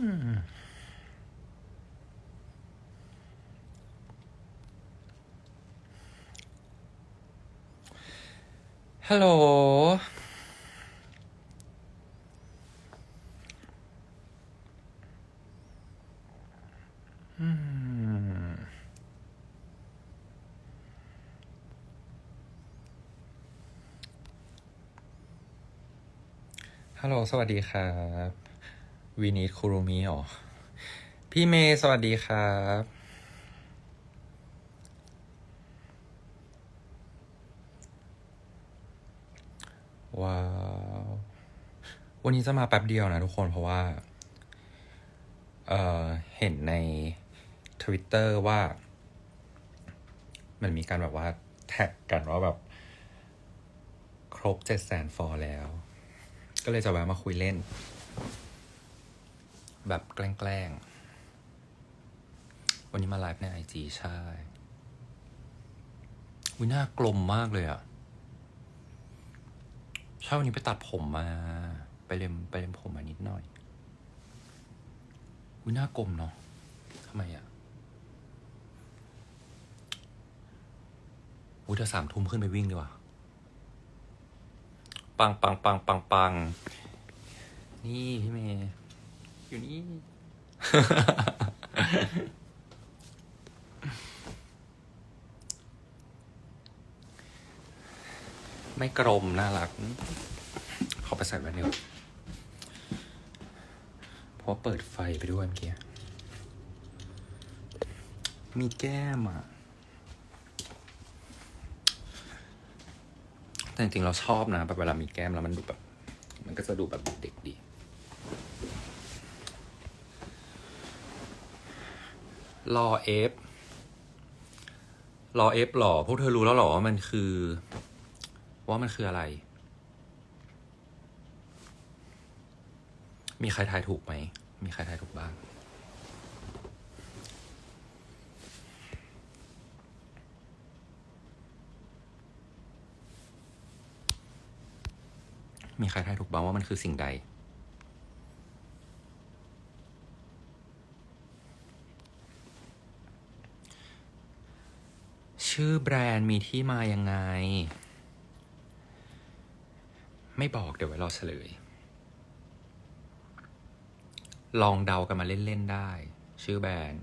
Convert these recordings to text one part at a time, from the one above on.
ฮัลโหล อืม ฮัลโหล สวัสดีครับ วีนิดคูรุมิอ๋อพี่เมย์สวัสดีครับ ว้าว วันนี้จะมาแป๊บเดียวนะทุกคนเพราะว่า เอ่อ เห็นใน Twitter ว่า มันมีการแบบว่า แท็กกันว่าแบบ ครบเจ็ดแสนฟอลแล้ว ก็เลยจะแวะมาคุยเล่น แบบแกล้งๆ วันนี้มาไลฟ์ในไอจีใช่วิน้ากลมมากเลยอะใช่วันนี้ไปตัดผมมา ไปเล็มไปเล็มผมมานิดหน่อยวิน้ากลมเนาะทำไมอะอุ้ยถ้าสามทุ่มขึ้นไปวิ่งดีกว่า ปังปังปังปังปัง นี่พี่เมย์ อยู่นี่ ไม่กลมน่ารัก ขอไปใส่แว่นเดียวเพราะเปิดไฟไปด้วยเมื่อกี้ มีแก้มอะ แต่จริงๆเราชอบนะแบบเวลามีแก้มแล้วมันดูแบบ มันก็จะดูแบบเด็กดี รอเอฟรอเอฟหรอพวกเธอรู้แล้วหรอว่ามันคือ ว่ามันคืออะไร มีใครทายถูกไหม มีใครทายถูกบ้าง มีใครทายถูกบ้างว่ามันคือสิ่งใด ชื่อ แบรนด์มีที่มายังไง ไม่บอกเดี๋ยวไว้รอเฉลย ลองเดากันมาเล่น ๆ ได้ ชื่อแบรนด์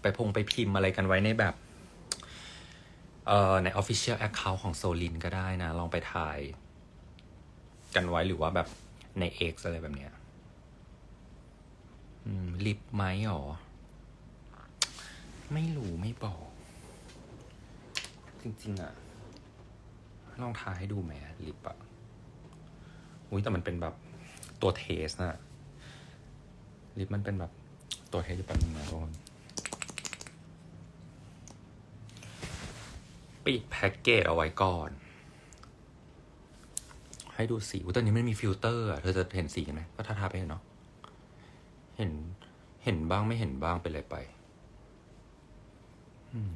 ไปพงไปพิมพ์อะไรกันไว้ในแบบเอ่อใน Official Account ของโซลินก็ได้นะ ลองไปถ่ายกันไว้หรือว่าแบบใน X อะไรแบบเนี้ยลิปไหมหรอ ไม่รู้ไม่บอก จริง ๆอะลองทาให้ดูไหมลิปอะอุ้ยแต่มันเป็นแบบตัวเทสนะลิปมันเป็นแบบตัวเทสอยู่แป๊บนึงนะทุกคนปิดแพ็กเกจเอาไว้ก่อน ให้ดูสีตอนนี้มันมีฟิลเตอร์อะเธอจะเห็นสีไหมก็ทาทาไปเถอะเนาะเห็นเห็นบ้างไม่เห็นบ้างเป็นไรไป อืม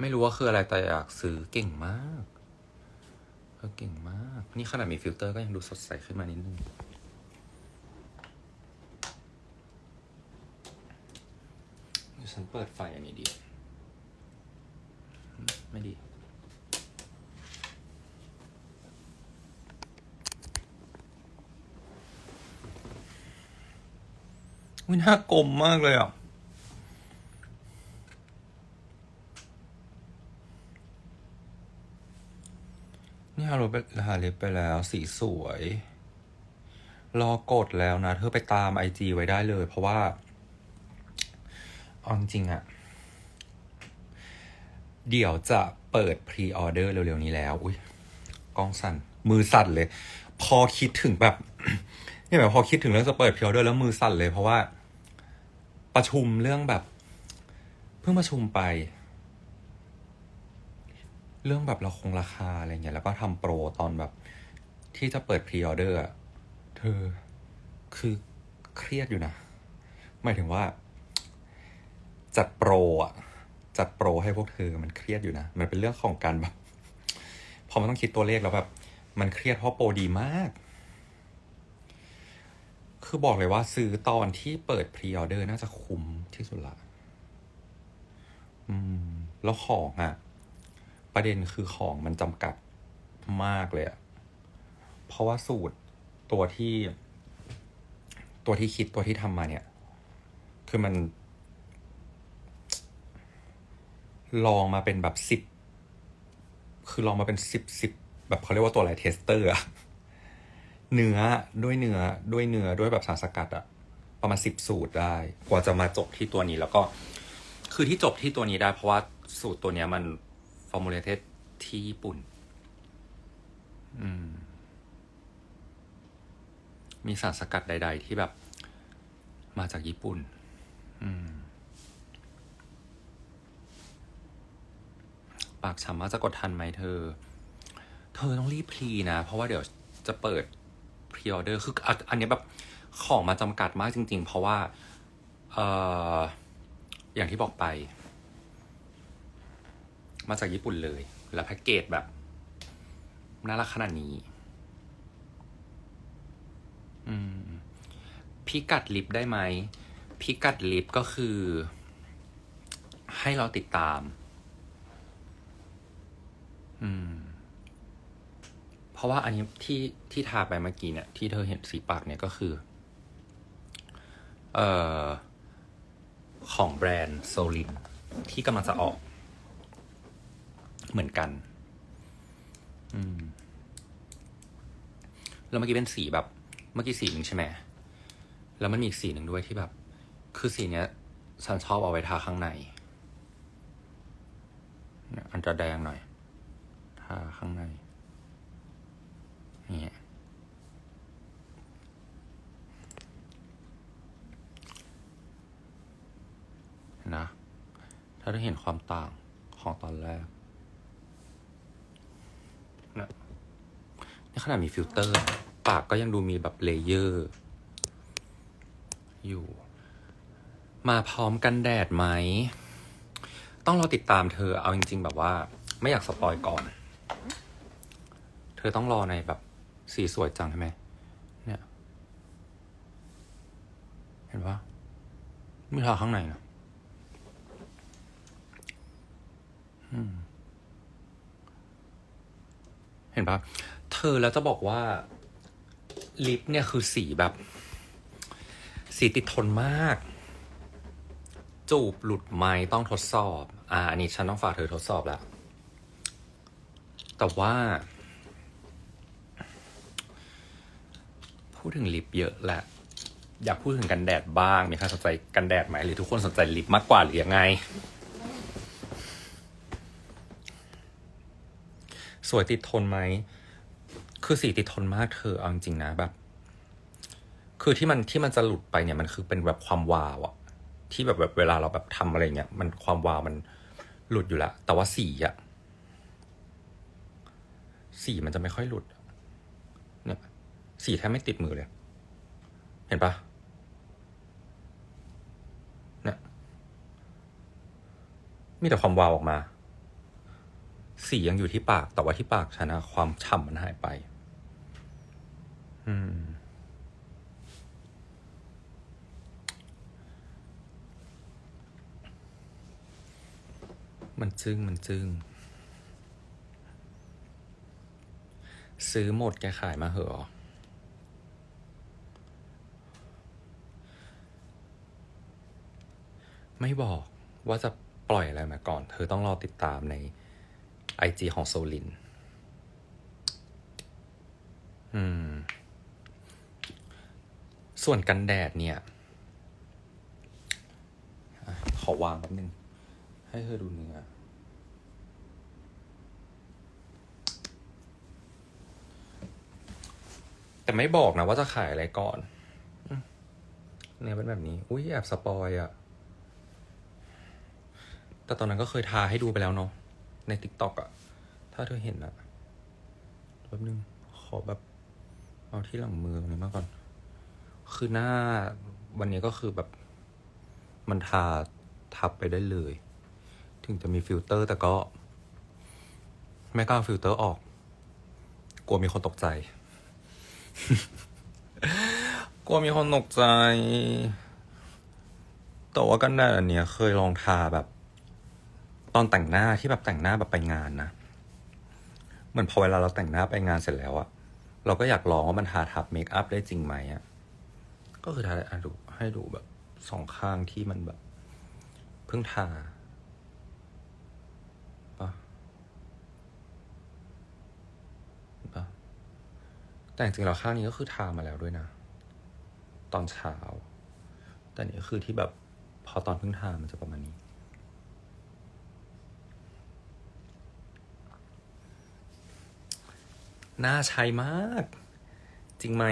ไม่รู้ว่าคืออะไรแต่อยากซื้อเก่งมากเออเก่งมาก นี่ขนาดมีฟิลเตอร์ก็ยังดูสดใสขึ้นมานิดนึงเดี๋ยวฉันเปิดไฟอันนี้ดี ไม่ดีวิน่ากลมมากเลยอะ นี่ฮาโร ไปหาเล็บไปแล้ว สีสวย รอกดแล้วนะ เธอไปตามไอจีไว้ได้เลย เพราะว่าเอาจริงอะเดี๋ยวจะเปิดพรีออเดอร์เร็วๆนี้แล้ว อุ้ยกล้องสั่น มือสั่นเลย พอคิดถึงแบบนี่แบบพอคิดถึงเรื่องจะเปิดพรีออเดอร์แล้วมือสั่นเลย เพราะว่า ประชุมเรื่องแบบ เพิ่งประชุมไป เรื่องแบบเราคงราคาอะไรเงี้ยแล้วก็ทำโปรตอนแบบที่จะเปิดพรีออเดอร์เธอคือเครียดอยู่นะ หมายถึงว่า จัดโปรอะ จัดโปรให้พวกเธอมันเครียดอยู่นะ มันเป็นเรื่องของการแบบพอมันต้องคิดตัวเลขแล้วแบบ มันเครียดเพราะโปรดีมาก คือบอกเลยว่าซื้อตอนที่เปิดพรีออเดอร์น่าจะคุ้มที่สุดละ อืม แล้วของอะ ประเด็นคือของมันจำกัดมากเลยอะเพราะว่าสูตรตัวที่ ตัวที่คิดตัวที่ทำมาเนี่ย คือมัน ลองมาเป็นแบบสิบคือลองมาเป็นสิบสิบแบบเขาเรียกว่าตัวอะไรเทสเตอร์อะเนื้อด้วยเนื้อด้วยเนื้อด้วยแบบสารสกัดอะประมาณสิบสูตรได้ กว่าจะมาจบที่ตัวนี้แล้วก็ คือที่จบที่ตัวนี้ได้ เพราะว่าสูตรตัวเนี้ยมัน ฟอร์มูลเลเทสที่ญี่ปุ่น อืม มีสารสกัดใด ๆ ที่แบบ มาจากญี่ปุ่น อืม ปากฉ่ำมากจะกดทันไหมเธอ เธอต้องรีบพรีนะ เพราะว่าเดี๋ยวจะเปิดพรีออเดอร์คืออะอันเนี้ยแบบของมาจำกัดมากจริง ๆ เพราะว่า เอ่อ อย่างที่บอกไป มาจากญี่ปุ่นเลย แล้วแพ็กเกจแบบ น่ารักขนาดนี้ อืม พิกัดลิฟได้ไหม พิกัดลิฟก็คือ ให้เราติดตาม อืม เพราะว่าอันนี้ที่ที่ทาไปเมื่อกี้เนี่ย ที่เธอเห็นสีปากเนี่ยก็คือ เอ่อ ของแบรนด์โซลินที่กำลังจะออก เหมือนกัน อืมแล้วเมื่อกี้เป็นสีแบบ เมื่อกี้สีหนึ่งใช่ไหมแล้วมันมีอีกสีหนึ่งด้วยที่แบบ คือสีเนี้ยฉันชอบเอาไว้ทาข้างในอันจะแดงหน่อยทาข้างในเนี่ยนะ ถ้าได้เห็นความต่างของตอนแรก นะนี่ขนาดมีฟิลเตอร์ ปากก็ยังดูมีแบบเลเยอร์ อยู่ มาพร้อมกันแดดไหม ต้องรอติดตามเธอเอาจริง ๆ แบบว่า ไม่อยากสปอยก่อน เธอต้องรอในแบบสีสวยจังใช่ไหมเนี่ย เห็นปะไม่ทาข้างในนะอืม ห็นปะเธอแล้วจะบอกว่าลิปเนี่ยคือสีแบบ สีติดทนมาก จูบหลุดไหมต้องทดสอบ อ่าอันนี้ฉันต้องฝากเธอทดสอบแล้ว แต่ว่า พูดถึงลิปเยอะแหละอยากพูดถึงกันแดดบ้างมีใครสนใจกันแดดไหมหรือทุกคนสนใจลิปมากกว่าหรือยังไง สวยติดทนไหม คือสีติดทนมากเธอเอาจริงๆนะแบบ คือที่มันที่มันจะหลุดไปเนี่ยมันคือเป็นแบบความวาวอะที่แบบแบบเวลาเราแบบทำอะไรเงี้ยมันความวาวมันหลุดอยู่แล้วแต่ว่าสีอะสีมันจะไม่ค่อยหลุดเนี่ยสีแทบไม่ติดมือเลย เห็นปะเนี่ยมีแต่ความวาวออกมา สียังอยู่ที่ปาก แต่ว่าที่ปากฉันนะความฉ่ำมันหายไป อืม มันจึ้งมันจึ้งซื้อหมดแกขายมาเหอะไม่บอกว่าจะปล่อยอะไรมาก่อน เธอต้องรอติดตามใน IG ของโซลิน อืม ส่วนกันแดดเนี่ย ขอวางแป๊บนึง ให้เธอดูเนื้อแต่ไม่บอกนะว่าจะขายอะไรก่อนเนี่ยเป็นแบบนี้ อุ้ยแอบสปอยอะแต่ตอนนั้นก็เคยทาให้ดูไปแล้วเนาะ ในติ๊กตอกอะถ้าเธอเห็นอะแป๊บนึง ขอแบบ เอาที่หลังมือตรงนี้มาก่อน คือหน้าวันนี้ก็คือแบบ มันทาทับไปได้เลย ถึงจะมีฟิลเตอร์แต่ก็ ไม่กล้าฟิลเตอร์ออก กลัวมีคนตกใจ กลัวมีคนตกใจแต่ว่ากันแดดอันเนี้ยเคยลองทาแบบ อนแต่งหน้าที่แบบแต่งหน้าแบบไปงานนะเหมือนพอเวลาเราแต่งหน้าไปงานเสร็จแล้วอะเราก็อยากลองว่ามันทาทับเมคอัพได้จริงไหมอะก็คือทาอะดูให้ดูแบบสองข้างที่มันแบบ เพิ่งทาปะปะแต่จริงๆแล้วข้างนี้ก็คือทามาแล้วด้วยนะ ตอนเช้า แต่นี่ก็คือที่แบบพอตอนเพิ่งทามันจะประมาณนี้ น่าใช้มาก จริงไหม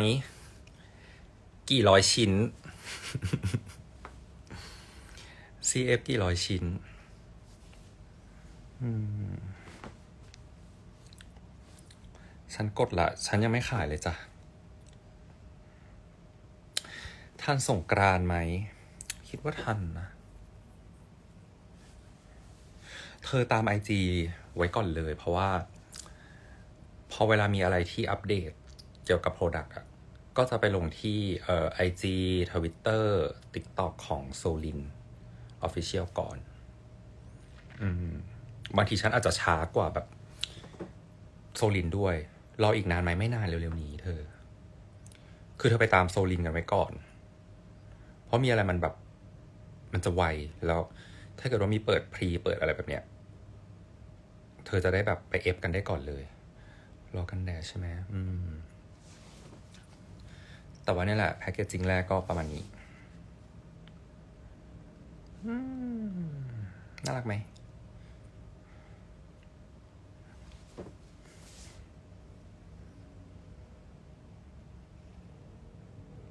กี่ร้อยชิ้น CF กี่ร้อยชิ้นฉันกดละ ฉันยังไม่ขายเลยจ้ะทันส่งกรานไหม คิดว่าทันนะ เธอตามไอจีไว้ก่อนเลยเพราะว่า อเวลามีอะไรที่อัปเดตเกี่ยวกับ Product อะก็จะไปลงที่เอ่อ IG Twitter TikTok ของ Solin Official ก่อน อืมบางทีฉันอาจจะช้ากว่าแบบโซลินด้วย รออีกนานไหมไม่นานเร็วๆนี้เธอ คือเธอไปตามโซลินกันไว้ก่อน เพราะมีอะไรมันแบบ มันจะไวแล้ว ถ้าเกิดว่ามีเปิดพรีเปิดอะไรแบบเนี้ย เธอจะได้แบบไปเอฟกันได้ก่อนเลย รอกันแดดใช่ไหมอืม แต่ว่านี่แหละแพคเกจจิ้งแรกก็ประมาณนี้อืมน่ารักไหม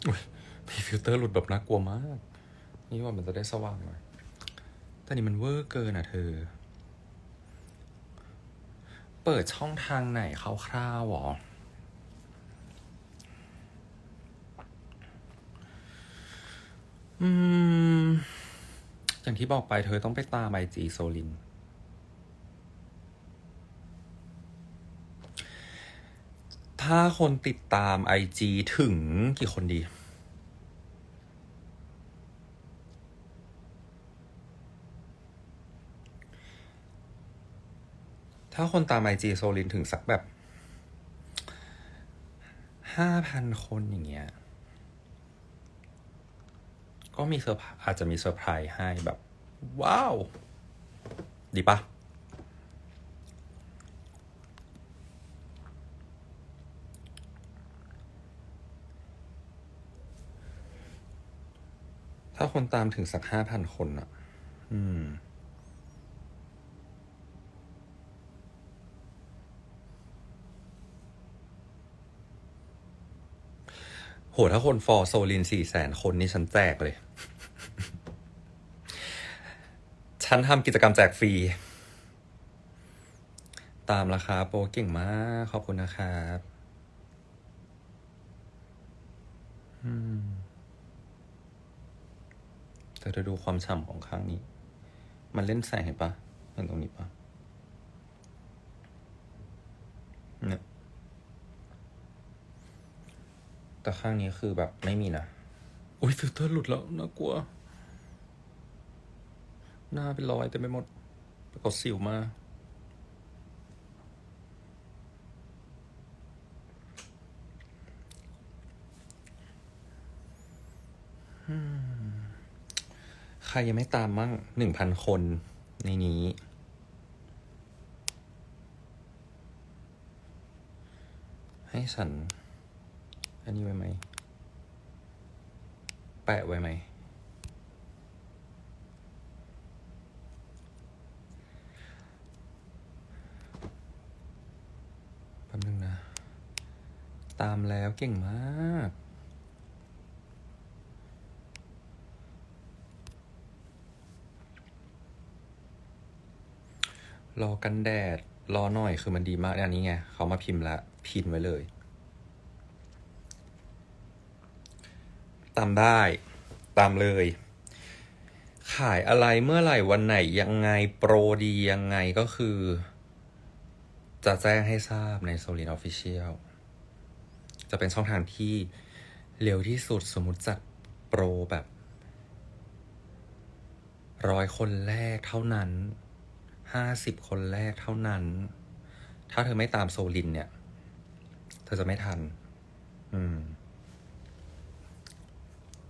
อุ๊ยมีฟิลเตอร์หลุดแบบน่ากลัวมาก นี่ว่ามันจะได้สว่างหน่อยแต่นี่มันเวอร์เกินอะเธอ เปิดช่องทางไหนคร่าวๆหรออืม อย่างที่บอกไปเธอต้องไปตามไอจีโซลิน ถ้าคนติดตามไอจีถึงกี่คนดี ถ้าคนตามไอจีโซลินถึงสักแบบห้าพันคนอย่างเงี้ย ก็มีเซอร์ไพร์อาจจะมีเซอร์ไพรส์ให้แบบ ว้าว ดีปะถ้าคนตามถึงสักห้าพันคนอะ อืม โหถ้าคนฟอร์โซลินสี่แสนคนนี่ฉันแจกเลย ฉันทำกิจกรรมแจกฟรี ตามราคาโปรเก่งมาก ขอบคุณนะครับแต่เธอดูความฉ่ำของข้างนี้ มันเล่นแสงเห็นปะเห็นตรงนี้ปะเนี่ย แต่ข้างนี้คือแบบไม่มีนะอุ้ยฟิลเตอร์หลุดแล้วน่ากลัว หน้าเป็นรอยเต็มไปหมดไปกดสิวมาอืมใครยังไม่ตามมั่งหนึ่งพันคนในนี้ ให้ฉัน อันนี้ไว้ไหม แปะไว้ไหม แป๊บนึงนะ ตามแล้วเก่งมากรอกันแดด รอหน่อยคือมันดีมากอันนี้ไง เขามาพิมพ์ละพินไว้เลย ตามได้ ตามเลย ขายอะไรเมื่อไหร่วันไหนยังไงโปรดียังไงก็คือ จะแจ้งให้ทราบในโซลินออฟฟิเชียลจะเป็นช่องทางที่เร็วที่สุดสมมติจัดโปรแบบร้อยคนแรกเท่านั้น ห้าสิบคนแรกเท่านั้น ถ้าเธอไม่ตามโซลินเนี่ย เธอจะไม่ทัน อืม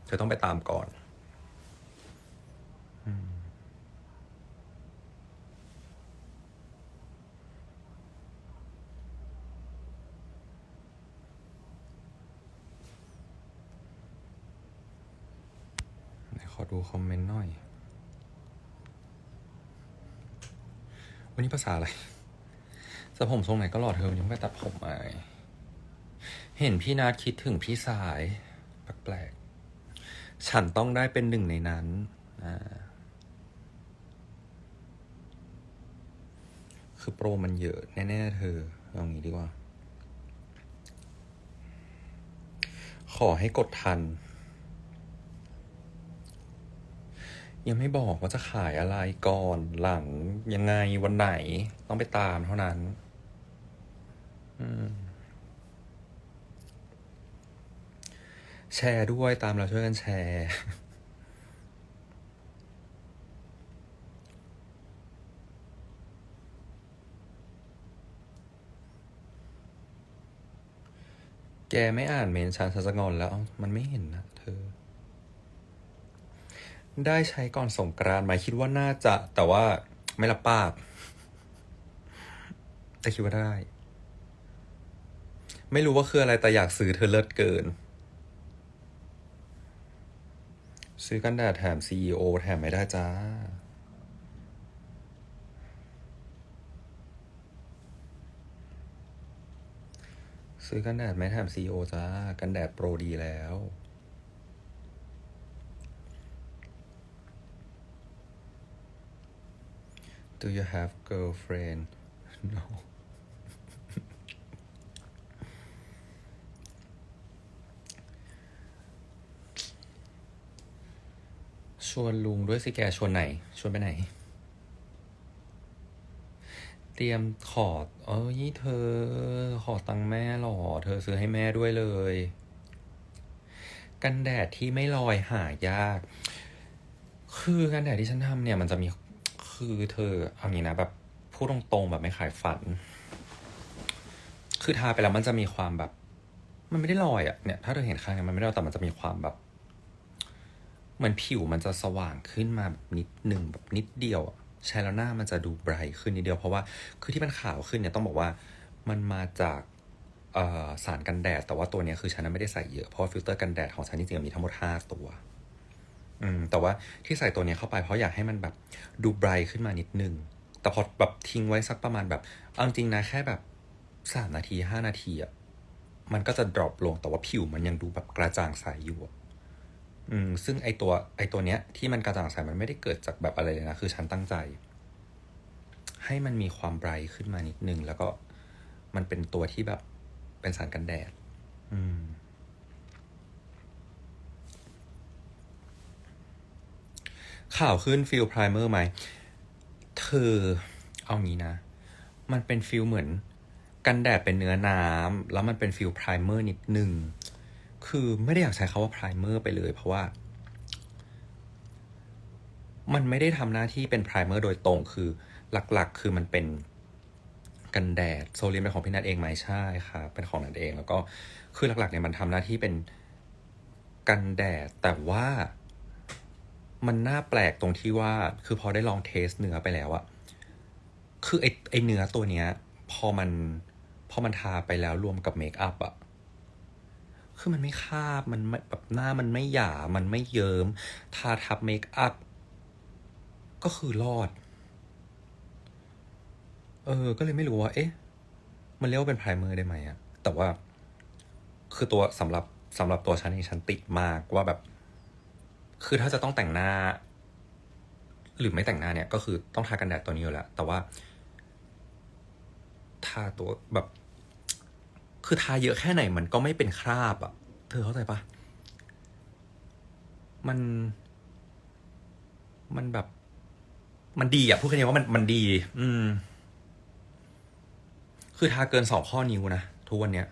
เธอต้องไปตามก่อนขอดูคอมเมนต์หน่อย วันนี้ภาษาอะไรจะผมทรงไหนก็หล่อเธอวันนี้ไม่ตัดผมมาเห็นพี่นาดคิดถึงพี่สาย แปลก ฉันต้องได้เป็นหนึ่งในนั้นคือโปรมันเยอะแน่ๆเธอเอางี้ดีกว่า ขอให้กดทัน ยังไม่บอกว่าจะขายอะไรก่อนหลังยังไงวันไหน ต้องไปตามเท่านั้น อืม แชร์ด้วยตามเราช่วยกันแชร์แกไม่อ่านเมนชันฉันจะงอนแล้ว มันไม่เห็นนะเธอ ได้ใช้ก่อนสงกรานต์ไหมคิดว่าน่าจะ แต่ว่าไม่รับปาก แต่คิดว่าได้ ไม่รู้ว่าคืออะไรแต่อยากซื้อเธอเลิศเกิน ซื้อกันแดดแถม CEO แถมไม่ได้จ้า ซื้อกันแดดไม่แถม CEO จ้า กันแดดโปรดีแล้ว Do you have girlfriend? No. วนลุงด้วยสิแกชวนไหน ชวนไปไหน เตรียมขอดเอ้ยเธอ ขอตังค์แม่หรอ เธอซื้อให้แม่ด้วยเลย กันแดดที่ไม่ลอยหายาก คือกันแดดที่ฉันทำเนี่ย มันจะมีคือเธอเอางี้นะแบบพูดตรงๆแบบไม่ขายฝัน คือทาไปแล้วมันจะมีความแบบ มันไม่ได้ลอยอะเนี่ย ถ้าเธอเห็นข้างเนี่ยมันไม่ได้ลอยแต่มันจะมีความแบบ เหมือนผิวมันจะสว่างขึ้นมาแบบนิดหนึ่งแบบนิดเดียวใช้แล้วหน้ามันจะดูไบรท์ขึ้นนิดเดียว เพราะว่าคือที่มันขาวขึ้นเนี่ยต้องบอกว่ามันมาจากสารกันแดด แต่ว่าตัวนี้คือฉันไม่ได้ใส่เยอะ เพราะฟิลเตอร์กันแดดของฉันจริงๆมีทั้งหมดห้าตัวอืมแต่ว่าที่ใส่ตัวนี้เข้าไปเพราะอยากให้มันแบบดูไบรท์ขึ้นมานิดนึง แต่พอแบบทิ้งไว้สักประมาณแบบเอาจริงนะแค่แบบสามนาทีห้านาทีอะมันก็จะดรอปลงแต่ว่าผิวมันยังดูแบบกระจ่างใสอยู่อะ อืมซึ่งไอตัวไอตัวเนี้ยที่มันกระจ่างใสมันไม่ได้เกิดจากแบบอะไรเลยนะคือฉันตั้งใจ ให้มันมีความไบรท์ขึ้นมานิดนึงแล้วก็มันเป็นตัวที่แบบเป็นสารกันแดด อืม ข่าวขึ้นฟิลไพรเมอร์ไหม เธอเอางี้นะ มันเป็นฟิลเหมือนกันแดดเป็นเนื้อน้ำแล้วมันเป็นฟิลไพรเมอร์นิดนึง คือไม่ได้อยากใช้คาว่าไพรเมอร์ไปเลย เพราะว่า มันไม่ได้ทำหน้าที่เป็นไพรเมอร์โดยตรงคือหลักๆ คือมันเป็นกันแดดโซเลียมเป็นของพี่นัทเองไหมใช่ค่ะ เป็นของนัทเอง แล้วก็คือหลักๆเนี่ยมันทำหน้าที่เป็นกันแดด แต่ว่ามันน่าแปลกตรงที่ว่า คือพอได้ลองเทสเนื้อไปแล้วอะคือไอไอเนื้อตัวเนี้ย พอมันพอมันทาไปแล้วรวมกับเมคอัพอะ คือมันไม่คาบ มันไม่แบบหน้ามันไม่หยา มันไม่เยิม้ม ทาทับเมคอัพ ก็คือรอด เออ ก็เลยไม่รู้ว่า เอ๊ะ มันเรียกว่าเป็นไพรเมอร์ได้ไหมอะแต่ว่า คือตัวสำหรับสำหรับตัวฉันเองฉันติดมากว่าแบบ คือถ้าจะต้องแต่งหน้า หรือไม่แต่งหน้าเนี่ย ก็คือต้องทากันแดดตัวนี้อยู่แล้ว แต่ว่า ทาตัวแบบ คือทาเยอะแค่ไหนมันก็ไม่เป็นคราบอะเธอเข้าใจปะมัน มันแบบ มันดีอะพูดแค่นี้ว่ามันมันดี อืม คือทาเกินสองข้อนิ้วนะทุกวันเนี้ย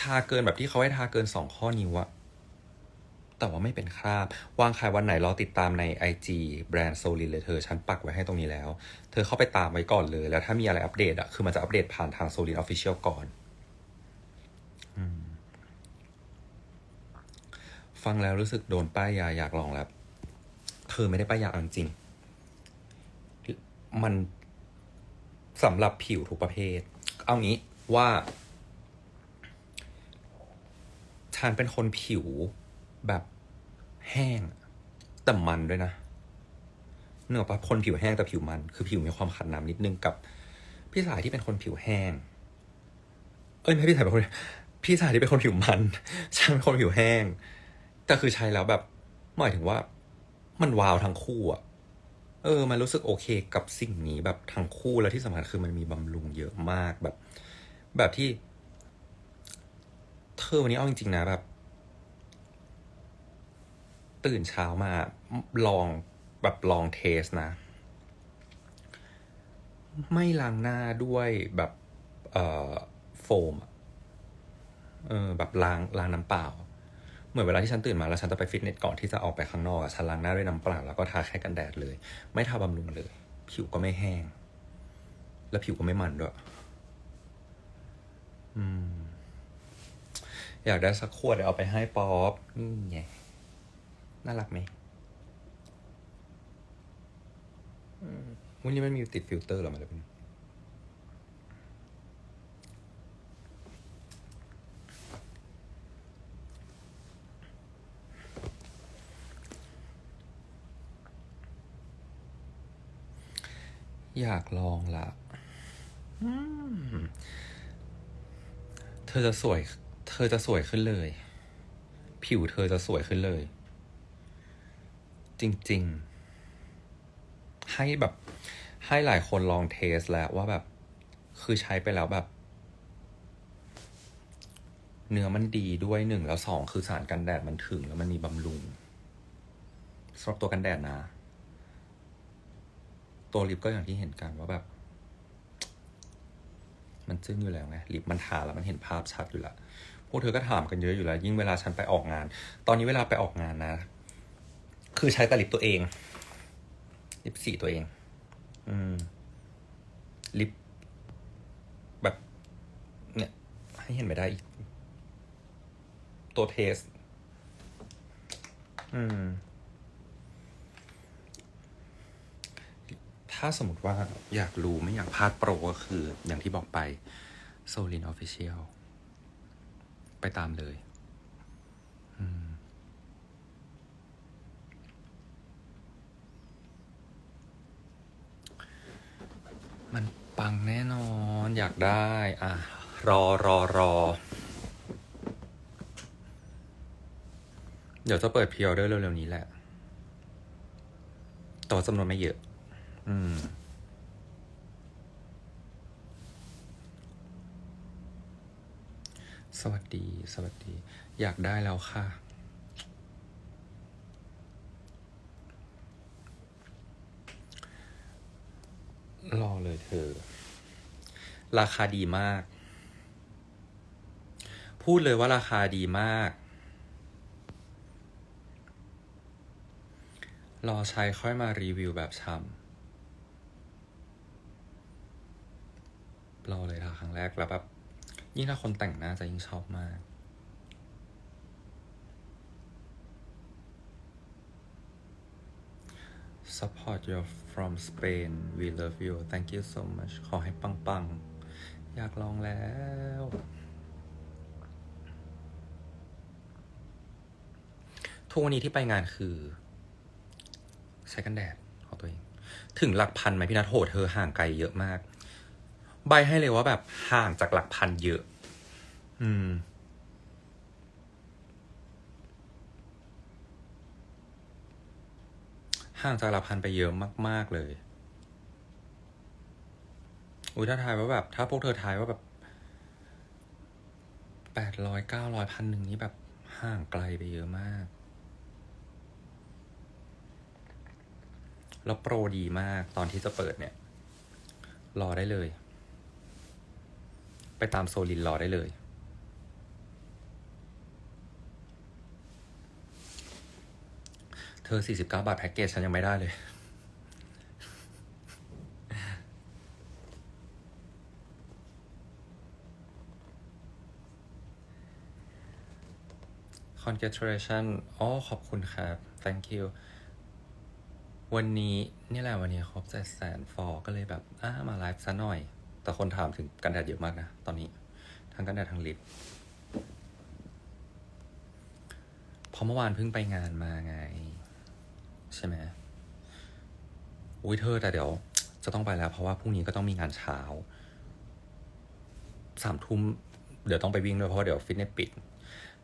ทาเกินแบบที่เขาให้ทาเกินสองข้อนิ้วอะ แต่ว่าไม่เป็นคราบ วางขายวันไหนรอติดตามใน IG แบรนด์โซลินเลยเธอ ฉันปักไว้ให้ตรงนี้แล้ว เธอเข้าไปตามไว้ก่อนเลย แล้วถ้ามีอะไรอัปเดตอะคือมันจะอัปเดตผ่านทางโซลินออฟฟิเชียลก่อนฟังแล้วรู้สึกโดนป้ายยาอยากลองแล้ว เธอไม่ได้ป้ายยาเอาจริง มันสำหรับผิวทุกประเภท เอางี้ว่า ฉันเป็นคนผิว แบบแห้ง แต่มันด้วยนะเนื้ออกปะคนผิวแห้งแต่ผิวมัน คือผิวมีความขัดน้ำนิดนึงกับ พี่สายที่เป็นคนผิวแห้ง เอ้ยไม่พี่สายเป็นคนพี่สายที่เป็นคนผิวมันฉันเป็นคนผิวแห้ง แต่คือใช้แล้วแบบหมายถึงว่า มันวาวทั้งคู่อะเออ มันรู้สึกโอเคกับสิ่งนี้แบบทั้งคู่แล้วที่สำคัญคือมันมีบำรุงเยอะมากแบบ แบบที่ เธอวันนี้เอาจริงๆนะแบบ ตื่นเช้ามาลองแบบลองเทสนะ ไม่ล้างหน้าด้วยแบบเอ่อโฟมเออแบบล้างล้างน้ำเปล่า เหมือนเวลาที่ฉันตื่นมาแล้วฉันจะไปฟิตเนสก่อนที่จะออกไปข้างนอกฉันล้างหน้าด้วยน้ำเปล่าแล้วก็ทาแค่กันแดดเลย ไม่ทาบำรุงเลย ผิวก็ไม่แห้ง แล้วผิวก็ไม่มันด้วย อืม อยากได้สักขวดเดี๋ยวเอาไปให้ป๊อปนี่ไง น่ารักไหมวันนี้มันมีติดฟิลเตอร์หรอมาเลยเป็นอยากลองละเธอจะสวย เธอจะสวยขึ้นเลย ผิวเธอจะสวยขึ้นเลย จริง ๆ ให้แบบให้หลายคนลองเทสแล้วว่าแบบ คือใช้ไปแล้วแบบ เนื้อมันดีด้วยหนึ่งแล้วสองคือสารกันแดดมันถึงแล้วมันมีบำรุงสำหรับตัวกันแดดนะ ตัวลิปก็อย่างที่เห็นกันว่าแบบ มันจึ้งอยู่แล้วไงลิปมันทาแล้วมันเห็นภาพชัดอยู่แล้วพวกเธอก็ถามกันเยอะอยู่แล้ว ยิ่งเวลาฉันไปออกงาน ตอนนี้เวลาไปออกงานนะ คือใช้แต่ลิปตัวเอง ลิปสีตัวเอง อืม ลิป แบบ เนี่ย ให้เห็นไม่ได้อีก ตัวเทส อืม ถ้าสมมติว่าอยากรู้ไม่อยากพลาดโปรก็คือ อย่างที่บอกไปโซลินออฟฟิเชียลไปตามเลย อืม มัน ปังแน่นอนอยากได้ อะ รอรอรอ เดี๋ยวจะเปิดพรีออเดอร์เร็วๆนี้แหละต่ว่าจำนวนไม่เยอะ อืมสวัสดี สวัสดี อยากได้แล้วค่ะ รอเลยเธอ ราคาดีมาก พูดเลยว่าราคาดีมาก รอใช้ค่อยมารีวิวแบบชำรอเลยค่ะครั้งแรกแล้วแบบยิ่งถ้าคนแต่งหน้าจะยิ่งชอบมาก support you from Spain we love you thank you so much ขอให้ปังๆ อยากลองแล้วทุกวันนี้ที่ไปงานคือใช้กันแดดของตัวเอง ถึงหลักพันไหมพี่นัทโหเธอห่างไกลเยอะมาก ใบให้เลยว่าแบบห่างจากหลักพันเยอะ อืม ห่างจากหลักพันไปเยอะมาก ๆเลย อุ้ยถ้าทายว่าแบบ ถ้าพวกเธอทายว่าแบบแปดร้อยเก้าร้อยพันหนึ่งนี้แบบห่างไกลไปเยอะมาก แล้วโปรดีมากตอนที่จะเปิดเนี่ย รอได้เลย ไปตามโซลินรอได้เลย ธอ 49 บาทแพ็กเกจฉันยังไม่ได้เลย congratulation อ๋อ ขอบคุณครับ thank you วันนี้ นี่แหละวันนี้ครบเจ็ดแสนฟอก็เลยแบบอ่ามาไลฟ์ซะหน่อย แต่คนถามถึงกันแดดเยอะมากนะ ตอนนี้ ทั้งกันแดดทั้งลิปเพราะเมื่อวานเพิ่งไปงานมาไง ใช่ไหมอุ้ยเธอแต่เดี๋ยว จะต้องไปแล้ว เพราะว่าพรุ่งนี้ก็ต้องมีงานเช้าสามทุ่มเดี๋ยวต้องไปวิ่งด้วยเพราะว่าเดี๋ยวฟิตเนสปิด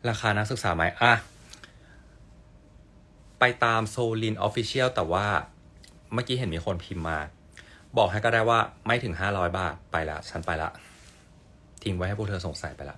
ราคานักศึกษาไหมอะ ไปตามโซลินออฟฟิเชียลแต่ว่าเมื่อกี้เห็นมีคนพิมพ์มา บอกให้ก็ได้ว่าไม่ถึงห้าร้อยบาทไปละ ฉันไปละ ทิ้งไว้ให้พวกเธอสงสัยไปละ